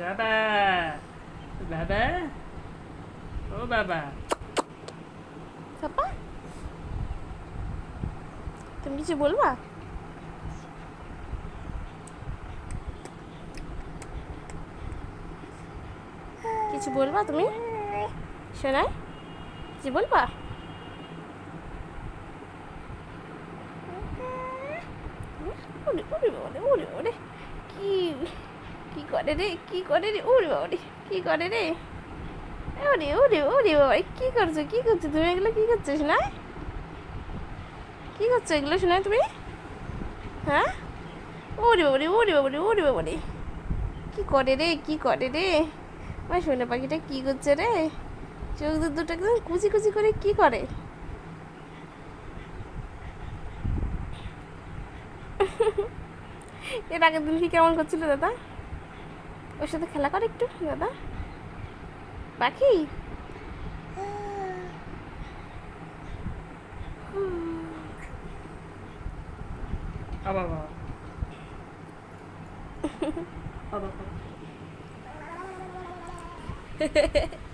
বাবা বাবা, ও বাবা। পাপা তুমি কিছু বলবা? কিছু বলবা তুমি? শোনায় কিছু বলবা? ওরে ওরে ওরে কি কি করে রে? কি করে রে? ওরে বাবারে, কি করে রে? ওরে ওরে ওরে বাবা কি করছ? কি করছ? তুমি এগুলো কি করছ শোনায় কি করছ এগুলো শোনায় তুমি? হ্যাঁ? ওরে বাবারে ওরে বাবারে ওরে বাবারে। কি করে রে? কি করে রে? আমার সোনা পাখিটা কি করছে রে? চোখ দুটো একদম কুচি কুচি করে কি করে? এর আগের দিন কি কেমন করছিল দাদা? ওর সাথে খেলা কর একটু দাদা। পাখি? বাবা।